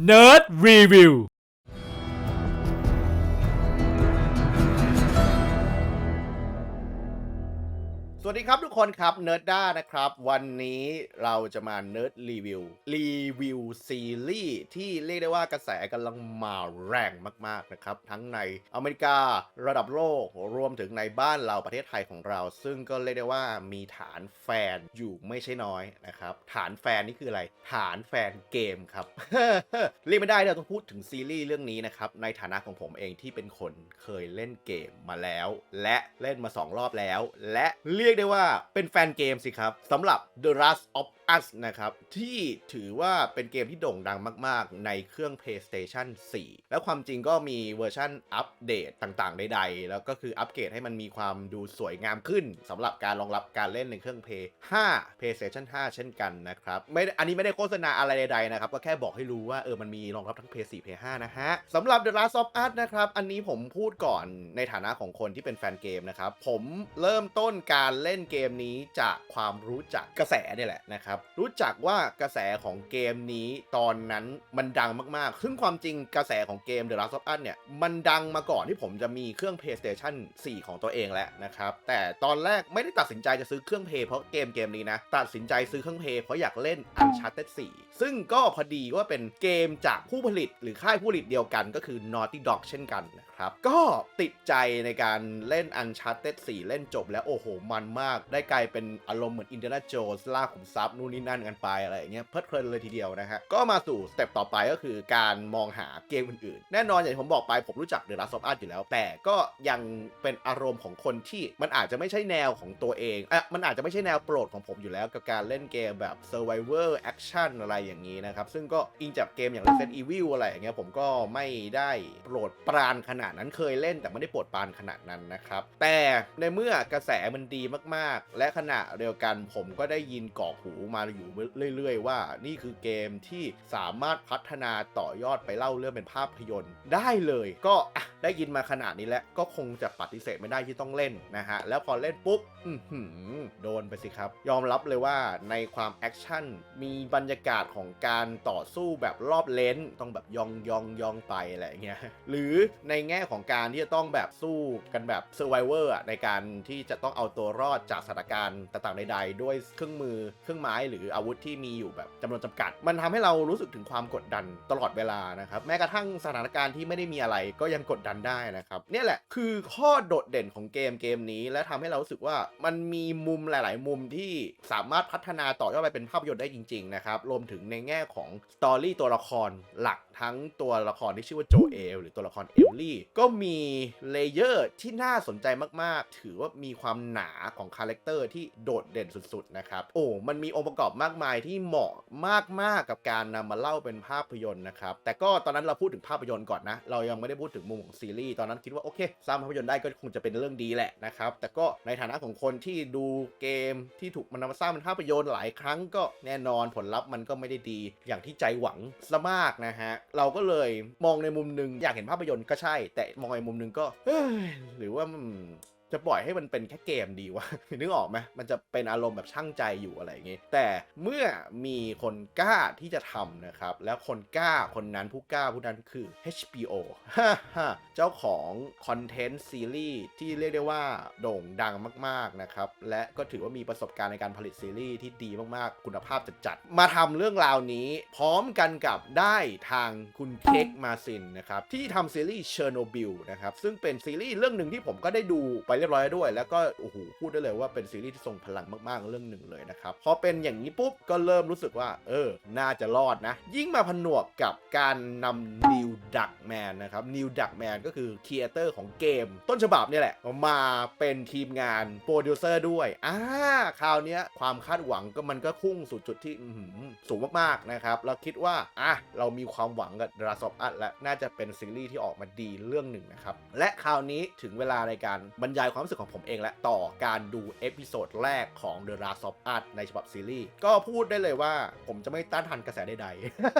Nerd Review วัสดีครับทุกคนครับเนิร์ดด้านะครับ วันนี้เราจะมาเนิร์ดรีวิวรีวิวซีรีส์ที่เรียกได้ว่ากระแสกำลังมาแรงมากๆนะครับ ทั้งในอเมริการะดับโลกรวมถึงในบ้านเราประเทศไทยของเรา ซึ่งก็เรียกได้ว่ามีฐานแฟนอยู่ไม่ใช่น้อยนะครับ ฐานแฟนนี่คืออะไร ฐานแฟนเกมครับ เรียกไม่ได้เราต้องพูดถึงซีรีส์เรื่องนี้นะครับในฐานะของผมเองที่เป็นคนเคยเล่นเกมมาแล้ว และเล่นมา 2 รอบแล้ว และเรียกได้ว่าเป็นแฟนเกมสิครับสำหรับ The Last of Us นะครับ ที่ถือว่าเป็นเกมที่โด่งดังมาก ๆ ในเครื่อง PlayStation 4 แล้วความจริงก็มีเวอร์ชันอัปเดตต่างๆ ใด ๆ แล้วก็คืออัปเกรดให้มันมีความดูสวยงามขึ้นสำหรับการรองรับการเล่นในเครื่อง Play 5 PlayStation 5 เช่นกันนะครับไม่อันนี้ไม่ได้โฆษณาอะไรใด ๆ นะครับ ก็แค่บอกให้รู้ว่าเออมันมีรองรับทั้ง Play 4 Play 5นะฮะสำหรับ The Last of Us นะครับ อันนี้ผมพูดก่อนในฐานะของคนที่เป็นแฟนเกมนะครับผมเริ่มต้นการเล่นเกมนี้จากความรู้จักกระแสเนี่ยแหละนะครับรู้จักว่ากระแสของเกมนี้ตอนนั้นมันดังมากๆ ซึ่งความจริงกระแสของเกม The Last of Us เนี่ย มันดังมาก่อนที่ผมจะมีเครื่อง PlayStation 4 ของตัวเองแล้วนะครับ แต่ตอนแรกไม่ได้ตัดสินใจจะซื้อเครื่องเพย์เพราะเกมเกมนี้นะ ตัดสินใจซื้อเครื่องเพย์เพราะอยากเล่น Uncharted 4 ซึ่งก็พอดีว่าเป็นเกมจากผู้ผลิตหรือค่ายผู้ผลิตเดียวกันก็คือ Naughty Dog เช่นกันนะ ครับ ก็ติดใจในการเล่น Uncharted 4เล่นจบแล้วโอ้โห มันมาก ได้กลายเป็นอารมณ์เหมือน Indiana Jones ล่าขุมทรัพย์นู่นนี่นั่นกันไปอะไรอย่างเงี้ยเพลิดเพลินเลยทีเดียวนะฮะก็มาสู่สเต็ปต่อไปก็คือการมองหาเกมอื่นๆ แน่นอนอย่างที่ผมบอกไปผมรู้จัก The Last of Us อยู่แล้ว แต่ก็ยังเป็นอารมณ์ของคนที่มันอาจจะไม่ใช่แนวของตัวเองอะมันอาจจะไม่ใช่แนวโปรดของผมอยู่แล้ว กับการเล่นเกมแบบ Survivor Action อะไรอย่างนี้นะครับซึ่งก็อิงจากเกมอย่าง Resident Evil อะไรอย่างเงี้ยผมก็ไม่ได้โปรดปรานขนาดนั้นเคยเล่นแต่ไม่ได้ปรดปานขนาดนั้นนะครับ แต่ในเมื่อกระแสมันดีมากๆ และขณะเดียวกันผมก็ได้ยินกรอกหูมาอยู่เรื่อย ๆ ว่า นี่คือเกมที่สามารถพัฒนาต่อยอดไปเล่าเรื่องเป็นภาพยนตร์ได้เลยก็ได้ยินมาขนาดนี้แล้วก็คงจะปฏิเสธไม่ได้ที่ต้องเล่นนะฮะ แล้วพอเล่นปุ๊บโดนไปสิครับ ยอมรับเลยว่าในความแอคชั่น มีบรรยากาศของการต่อสู้แบบรอบเลนต้องแบบยองยองยองไปอะไรอย่างเงี้ยหรือในแง่ง่ของการที่จะต้องแบบสู้กันแบบเซอร์ไวเวอร์ในการที่จะต้องเอาตัวรอดจากสถานการณ์ต่างๆใดๆ ด้วยเครื่องมือเครื่องไม้หรืออาวุธที่มีอยู่แบบจำนวนจำกัด มันทำให้เรารู้สึกถึงความกดดันตลอดเวลานะครับแม้กระทั่งสถานการณ์ที่ไม่ได้มีอะไรก็ยังกดดันได้นะครับเนี่ยแหละคือข้อโดดเด่นของเกมเกมนี้ และทำให้เรารู้สึกว่ามันมีมุมหลาย ๆ มุมที่สามารถพัฒนาต่อยอดไปเป็นภาพยนตร์ได้จริง ๆ นะครับรวมถึงในแง่ของสตอรี่ตัวละครหลัก ทั้งตัวละครที่ชื่อว่าโจเอลหรือตัวละครเอลลี่ ก็มีเลเยอร์ที่น่าสนใจมากๆ ถือว่ามีความหนาของคาแรคเตอร์ที่โดดเด่นสุดๆนะครับ โอ้ มันมีองค์ประกอบมากมายที่เหมาะมากๆกับการนำมาเล่าเป็นภาพยนตร์นะครับ แต่ก็ตอนนั้นเราพูดถึงภาพยนตร์ก่อนนะ เรายังไม่ได้พูดถึงมุมของซีรีส์ ตอนนั้นคิดว่าโอเคสร้างภาพยนตร์ได้ก็คงจะเป็นเรื่องดีแหละนะครับ แต่ก็ในฐานะของคนที่ดูเกมที่ถูกมันนำมาสร้างเป็นภาพยนตร์หลายครั้งก็แน่นอนผลลัพธ์มันก็ไม่ได้ดี อย่างที่ใจหวังซะมากนะฮะเราก็เลยมองในมุมหนึ่งอยากเห็นภาพยนตร์ก็ใช่ แต่มองในมุมหนึ่งก็หรือว่า จะปล่อยให้มันเป็นแค่เกมดีวะ นึกออกไหมมันจะเป็นอารมณ์แบบช่างใจอยู่อะไรอย่างงี้ แต่เมื่อมีคนกล้าที่จะทำนะครับ แล้วคนกล้าคนนั้นผู้กล้าผู้นั้นคือ HBO เจ้าของคอนเทนต์ซีรีส์ที่เรียกได้ว่าโด่งดังมากๆนะครับ และก็ถือว่ามีประสบการณ์ในการผลิตซีรีส์ที่ดีมากๆ คุณภาพจัดๆมาทำเรื่องราวนี้ พร้อมกันกับได้ทางคุณเค้กมาซินนะครับที่ทำซีรีส์เชอร์โนบิลนะครับซึ่งเป็นซีรีส์เรื่องหนึ่งที่ผมก็ได้ดูไปเรียบร้อยด้วย แล้วก็โอ้โหพูดได้เลยว่าเป็นซีรีส์ที่ทรงพลังมากๆเรื่องหนึ่งเลยนะครับพอเป็นอย่างนี้ปุ๊บก็เริ่มรู้สึกว่า เออ น่าจะรอดนะ ยิ่งมาผนวกกับการนำนิวดักแมนนะครับนิวดักแมนก็คือครีเอเตอร์ของเกม ต้นฉบับนี่แหละ มาเป็นทีมงานโปรดิวเซอร์ด้วยอ่าคราวนี้ความคาดหวังก็มันก็พุ่งสู่จุดที่สูงมากๆนะครับเราคิดว่าอะเรามีความหวังกับดราซอฟอัและน่าจะเป็นซีรีส์ที่ออกมาดีเรื่องหนึ่งนะครับและคราวนี้ถึงเวลาในการบรรยายความรู้สึกของผมเองและต่อการดูเอพิโซดแรกของ The Last of Us ในฉบับซีรีส์ ก็พูดได้เลยว่าผมจะไม่ต้านทานกระแสใด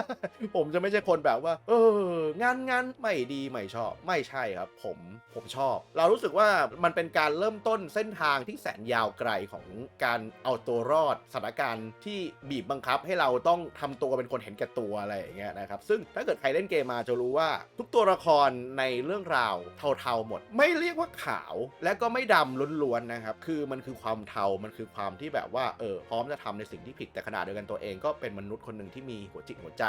ๆ ผมจะไม่ใช่คนแบบว่า เอองานงานไม่ดีไม่ชอบ ไม่ใช่ครับ ผมผมชอบ เรารู้สึกว่ามันเป็นการเริ่มต้นเส้นทางที่แสนยาวไกลของการเอาตัวรอดสถานการณ์ที่บีบบังคับให้เราต้องทำตัวเป็นคนเห็นแก่ตัวอะไรอย่างเงี้ยนะครับ ซึ่งถ้าเกิดใครเล่นเกมมาจะรู้ว่า ทุกตัวละครในเรื่องราวเทาๆหมด ไม่เรียกว่าขาวและก็ไม่ดำล้วนๆนะครับ คือมันคือความเทา มันคือความที่แบบว่า เออ พร้อมจะทำในสิ่งที่ผิด แต่ขณะเดียวกันตัวเองก็เป็นมนุษย์คนหนึ่งที่มีหัวจิตหัวใจ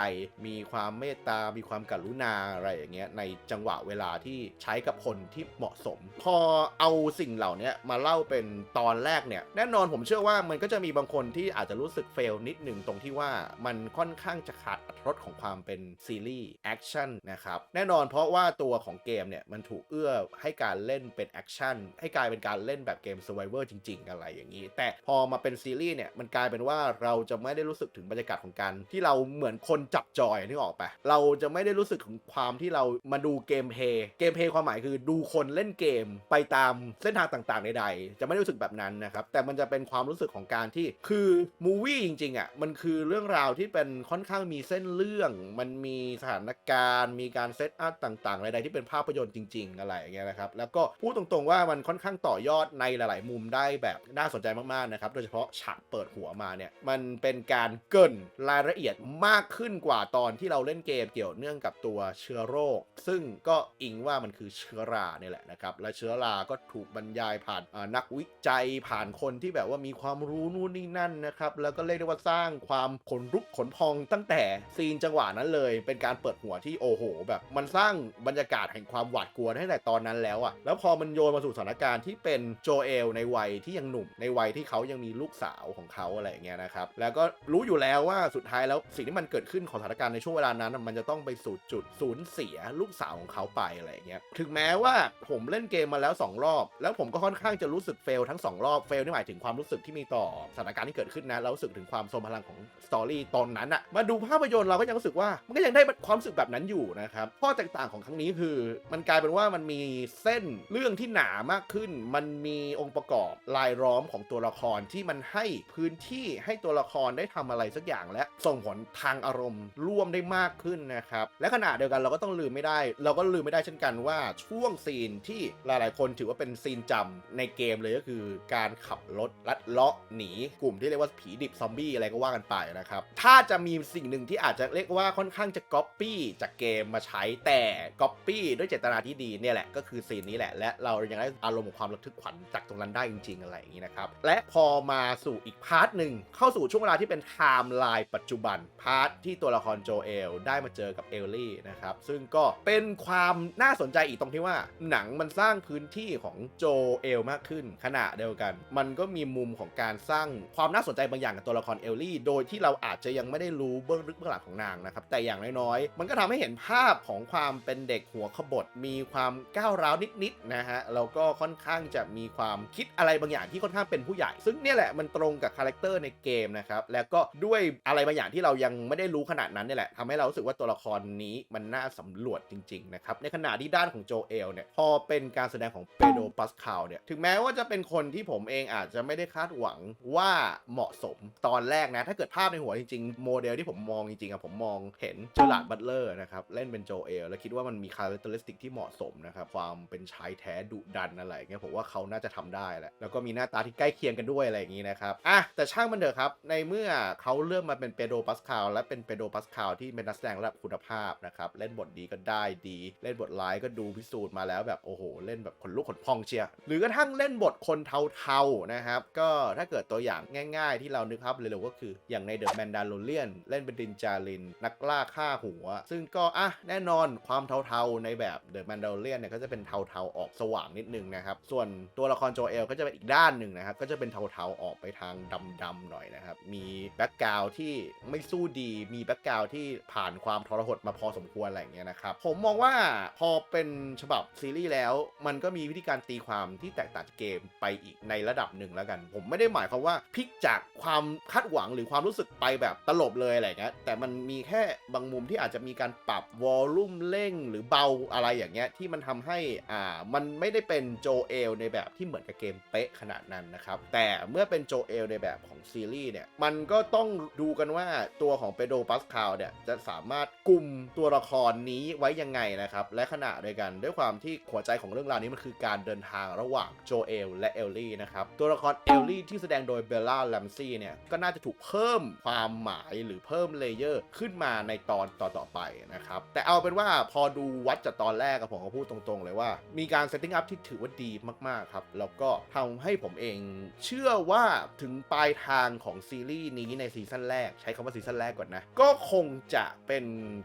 มีความเมตตา มีความกรุณาอะไรอย่างเงี้ย ในจังหวะเวลาที่ใช้กับคนที่เหมาะสม พอเอาสิ่งเหล่านี้มาเล่าเป็นตอนแรกเนี่ย แน่นอนผมเชื่อว่ามันก็จะมีบางคนที่อาจจะรู้สึกเฟลนิดหนึ่งตรงที่ว่ามันค่อนข้างจะขาดอรรถรสของความเป็นซีรีส์แอคชั่นนะครับ แน่นอนเพราะว่าตัวของเกมเนี่ยมันถูกเอื้อให้การเล่นเป็นแอคชั่นให้กลายเป็นการเล่นแบบเกม Survivor จริง ๆ อะไรอย่างนี้ แต่พอมาเป็นซีรีส์เนี่ยมันกลายเป็นว่าเราจะไม่ได้รู้สึกถึงบรรยากาศของการที่เราเหมือนคนจับจอยนึกออกปะเราจะไม่ได้รู้สึกถึงความที่เรามาดูเกมเพย์เกมเพย์ความหมายคือดูคนเล่นเกมไปตามเส้นทางต่างๆใดๆ จะไม่รู้สึกแบบนั้นนะครับแต่มันจะเป็นความรู้สึกของการที่คือมูวี่จริงๆอะมันคือเรื่องราวที่เป็นค่อนข้างมีเส้นเรื่อง มันมีสถานการณ์ มีการเซตอัพต่างๆใดๆที่เป็นภาพยนตร์จริง ๆ อะไรอย่างเงี้ยนะครับแล้วก็พูดตรงๆว่ามันค่อนข้างต่อยอดในหลาย ๆ มุมได้แบบน่าสนใจมากๆนะครับ โดยเฉพาะฉากเปิดหัวมาเนี่ย มันเป็นการเกินรายละเอียดมากขึ้นกว่าตอนที่เราเล่นเกมเกี่ยวเนื่องกับตัวเชื้อโรค ซึ่งก็อิงว่ามันคือเชื้อราเนี่ยแหละนะครับ และเชื้อราก็ถูกบรรยายผ่านนักวิจัยผ่านคนที่แบบว่ามีความรู้นู่นนี่นั่นนะครับแล้วก็เรียกได้ว่าสร้างความขนลุกขนพองตั้งแต่ซีนจังหวะนั้นเลย เป็นการเปิดหัวที่โอ้โห แบบมันสร้างบรรยากาศแห่งความหวาดกลัวตั้งแต่ตอนนั้นแล้วอะ่ะแล้วพอมันโยนมาสู่สถานการณ์ที่เป็นโจเอลในวัยที่ยังหนุ่มในวัยที่เขายังมีลูกสาวของเขาอะไรอย่างเงี้ยนะครับแล้วก็รู้อยู่แล้วว่าสุดท้ายแล้วสิ่งที่มันเกิดขึ้นของสถานการณ์ในช่วงเวลานั้นมันจะต้องไปสู่จุดสูญเสียลูกสาวของเขาไปอะไรอย่างเงี้ยถึงแม้ว่าผมเล่นเกมมาแล้ว 2 รอบ แล้วผมก็ค่อนข้างจะรู้สึกเฟลทั้ง 2 รอบเฟลนี่หมายถึงความรู้สึกที่มีต่อสถานการณ์ที่เกิดขึ้นนะแล้วรู้สึกถึงความทรงพลังของสตอรี่ตอนนั้นอะมาดูภาพยนตร์เราก็ยังรู้สึกว่ามันก็ยังได้ความรู้สึกแบบนั้นอยู่นะครับข้อแตกต่างของครั้งนี้คือ มันกลายเป็นว่ามันมีเส้นเรื่องที่หนามากขึ้น มันมีองค์ประกอบลายล้อมของตัวละครที่มันให้พื้นที่ให้ตัวละครได้ทำอะไรสักอย่างและส่งผลทางอารมณ์ร่วมได้มากขึ้นนะครับ และขณะเดียวกันเราก็ต้องลืมไม่ได้ เราก็ลืมไม่ได้เช่นกันว่าช่วงซีนที่หลาย ๆ คนถือว่าเป็นซีนจำในเกมเลยก็คือ การขับรถลัดเลาะหนีกลุ่มที่เรียกว่าผีดิบซอมบี้อะไรก็ว่ากันไปนะครับ ถ้าจะมีสิ่งหนึ่งที่อาจจะเรียกว่าค่อนข้างจะก๊อปปี้จากเกมมาใช้แต่ก๊อปปี้ด้วยเจตนาที่ดีเนี่ยแหละก็คือซีนนี้แหละและเรายังได้อารมณ์ของความระทึกขวัญจากตรงนั้นได้จริง ๆ อะไรอย่างนี้นะครับ และพอมาสู่อีกพาร์ทหนึ่งเข้าสู่ช่วงเวลาที่เป็นไทม์ไลน์ปัจจุบันพาร์ทที่ตัวละครโจเอลได้มาเจอกับเอลลี่นะครับซึ่งก็เป็นความน่าสนใจอีกตรงที่ว่า หนังมันสร้างพื้นที่ของโจเอลมากขึ้นขณะเดียวกัน มันก็มีมุมของการสร้างความน่าสนใจบางอย่างกับตัวละครเอลลี่ โดยที่เราอาจจะยังไม่ได้รู้เบื้องลึกเบื้องหลังของนางนะครับแต่อย่างน้อยๆมันก็ทำให้เห็นภาพของความเป็นเด็กหัวขบถมีความก้าวร้าวนิดๆนะฮะแล้วก็ค่อนข้างจะมีความคิดอะไรบางอย่างที่ค่อนข้างเป็นผู้ใหญ่ ซึ่งเนี่ยแหละมันตรงกับคาแรคเตอร์ในเกมนะครับแล้วก็ด้วยอะไรบางอย่างที่เรายังไม่ได้รู้ขนาดนั้นเนี่ยแหละทำให้เรารู้สึกว่าตัวละครนี้มันน่าสำรวจจริงๆนะครับในขณะที่ด้านของโจเอลเนี่ยพอเป็นการแสดงของเปโดรปัสคาลเนี่ยถึงแม้ว่าจะเป็นคนที่ผมเองอาจจะไม่ได้คาดหวังว่าเหมาะสมตอนแรกนะ ถ้าเกิดภาพในหัวจริงๆ โมเดลที่ผมมองจริงๆอะผมมองเห็นเจอร์ลาร์ดบัตเลอร์นะครับเล่นเป็นโจเอลแล้วคิดว่ามันมีคาแรคเตอร์ลิสติกที่เหมาะสมนะครับความเป็นชายแท้ดุดันอะไรอย่างเงี้ยผมว่าเขาน่าจะทำได้แหละแล้วก็มีหน้าตาที่ใกล้เคียงกันด้วยอะไรอย่างงี้นะครับอะแต่ช่างมันเถอะครับ ในเมื่อเขาเริ่มมาเป็นเปโดปัสคาลและเป็นเปโดปัสคาลที่เป็นนักแสดงระดับคุณภาพนะครับเล่นบทดีก็ได้ดี เล่นบทร้ายก็ดูพิสูจน์มาแล้วแบบโอ้โห เล่นแบบขนลุกขนพองเชียร์หรือกระทั่งเล่นบทคนเทาๆนะครับก็ถ้าเกิดตัวอย่างง่าย ๆ ที่เรานึกภาพเร็วๆก็คืออย่างในเดอะแมนดาโลเลียนเล่นเป็นดินจาริน นักล่าฆ่าหัว ซึ่งก็อะแน่นอนความเทาๆในแบบเดอะแมนดาโลเลียนเนี่ยก็จะเป็นเทาๆออกสว่างนิดนึงนะครับ ส่วนตัวละครโจเอลก็จะเป็นอีกด้านหนึ่งนะครับ ก็จะเป็นเทาๆออกไปทางดำๆหน่อยนะครับ มีแบ็กกราวที่ไม่สู้ดี มีแบ็กกราวที่ผ่านความทรหดมาพอสมควรอะไรอย่างเงี้ยนะครับ ผมมองว่าพอเป็นฉบับซีรีส์แล้ว มันก็มีวิธีการตีความที่แตกต่างจากเกมไปอีกในระดับหนึ่งแล้วกัน ผมไม่ได้หมายความว่าพลิกจากความคาดหวังหรือความรู้สึกไปแบบตลบเลยอะไรเงี้ย แต่มันมีแค่บางมุมที่อาจจะมีการปรับวอลลุ่มเร่ง หรือเบาอะไรอย่างเงี้ยที่มันทำให้อ่ามันไม่ได้เป็นโจเอลในแบบที่เหมือนกับเกมเป๊ะขนาดนั้นนะครับ แต่เมื่อเป็นโจเอลในแบบของซีรีส์เนี่ย มันก็ต้องดูกันว่าตัวของเปโดรปัสคาลเนี่ย จะสามารถกลุ่มตัวละครนี้ไว้ยังไงนะครับ และขณะเดียวกันด้วยความที่หัวใจของเรื่องราวนี้มันคือการเดินทางระหว่างโจเอลและเอลลี่นะครับ ตัวละครเอลลี่ที่แสดงโดยเบลล่าแลมซี่เนี่ย ก็น่าจะถูกเพิ่มความหมายหรือเพิ่มเลเยอร์ขึ้นมาในตอนต่อๆไปนะครับ แต่เอาเป็นว่าพอดูวัดจากตอนแรกกับผมก็พูดตรงๆ เลยว่า มีการเซตติ้งอัพที่ถือว่าดีมากๆครับ แล้วก็ทำให้ผมเองเชื่อว่าถึงปลายทางของซีรีส์นี้ในซีซั่นแรก ใช้คำว่าซีซั่นแรกก่อนนะ ก็คงจะเป็น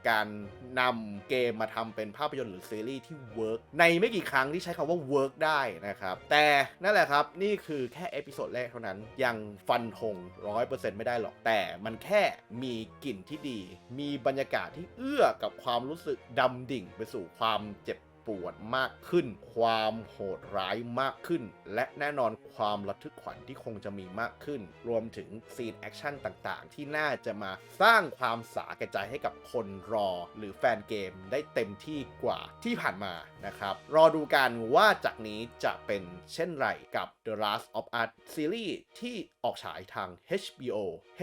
การนำเกมมาทำเป็นภาพยนตร์หรือซีรีส์ที่เวิร์กในไม่กี่ครั้งที่ใช้คำว่าเวิร์กได้นะครับ แต่นั่นแหละครับ นี่คือแค่เอพิโซดแรกเท่านั้น ยังฟันธงร้อยเปอร์เซ็นต์ไม่ได้หรอก แต่มันแค่มีกลิ่นที่ดี มีบรรยากาศที่เอื้อกับความรู้สึกดำดิ่งไปสู่ความเจ็บ ปวดมากขึ้น ความโหดร้ายมากขึ้น และแน่นอนความระทึกขวัญที่คงจะมีมากขึ้น รวมถึงซีนแอคชั่นต่างๆ ที่น่าจะมาสร้างความสาแก่ใจให้กับคนรอ หรือแฟนเกมได้เต็มที่กว่าที่ผ่านมานะครับ รอดูกันว่าจากนี้จะเป็นเช่นไรกับ The Last of Us ซีรีส์ที่ออกฉายทาง HBO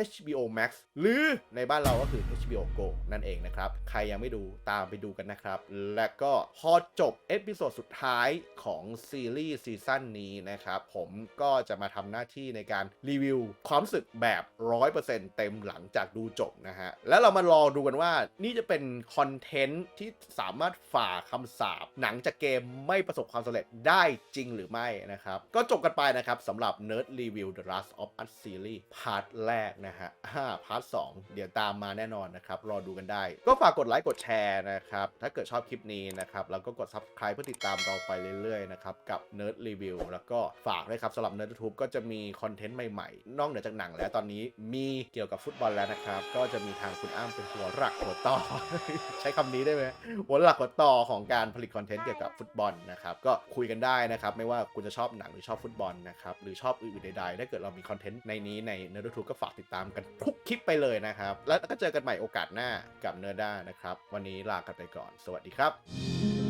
HBO Max หรือในบ้านเราก็คือ HBO Go นั่นเองนะครับ ใครยังไม่ดูตามไปดูกันนะครับ และก็พอจบเอพิโซดสุดท้ายของซีรีส์ซีซั่นนี้นะครับ ผมก็จะมาทำหน้าที่ในการรีวิวความรู้สึกแบบ 100%เต็มหลังจากดูจบนะฮะ แล้วเรามารอดูกันว่านี่จะเป็นคอนเทนต์ที่สามารถฝ่าคำสาปหนังจากเกมไม่ประสบความสำเร็จได้จริงหรือไม่นะครับ ก็จบกันไปนะครับสำหรับ Nerd Review The Last of Us Series พาร์ทแรกนะฮะอ่าพาร์ท2เดี๋ยวตามมาแน่นอนนะครับ รอดูกันได้ ก็ฝากกดไลค์กดแชร์นะครับ ถ้าเกิดชอบคลิปนี้นะครับ แล้วก็กด Subscribe เพื่อติดตามเราไปเรื่อยๆนะครับกับ Nerd Review แล้วก็ฝากด้วยครับสำหรับ Nerd YouTube ก็จะมีคอนเทนต์ใหม่ๆ นอกเหนือจากหนังแล้วตอนนี้มีเกี่ยวกับฟุตบอลแล้วนะครับ ก็จะมีทางคุณอ้ำเป็นหัวหลักหัวต่อ ใช้คำนี้ได้ไหมหัวหลักหัวต่อของการผลิตคอนเทนต์เกี่ยวกับฟุตบอลนะครับก็คุยกันได้นะครับไม่ว่าคุณจะชอบหนังหรือชอบฟุตบอลนะครับหรือชอบอื่นๆใดๆถ้าเกิดเรามีคอนเทนต์ในนี้ใน Nerd YouTube ก็ฝากติดตามกันทุกคลิปไปเลยนะครับแล้วก็เจอกันใหม่โอกาสหน้ากับเนอร์ด้านะครับ วันนี้ลากันไปก่อน สวัสดีครับ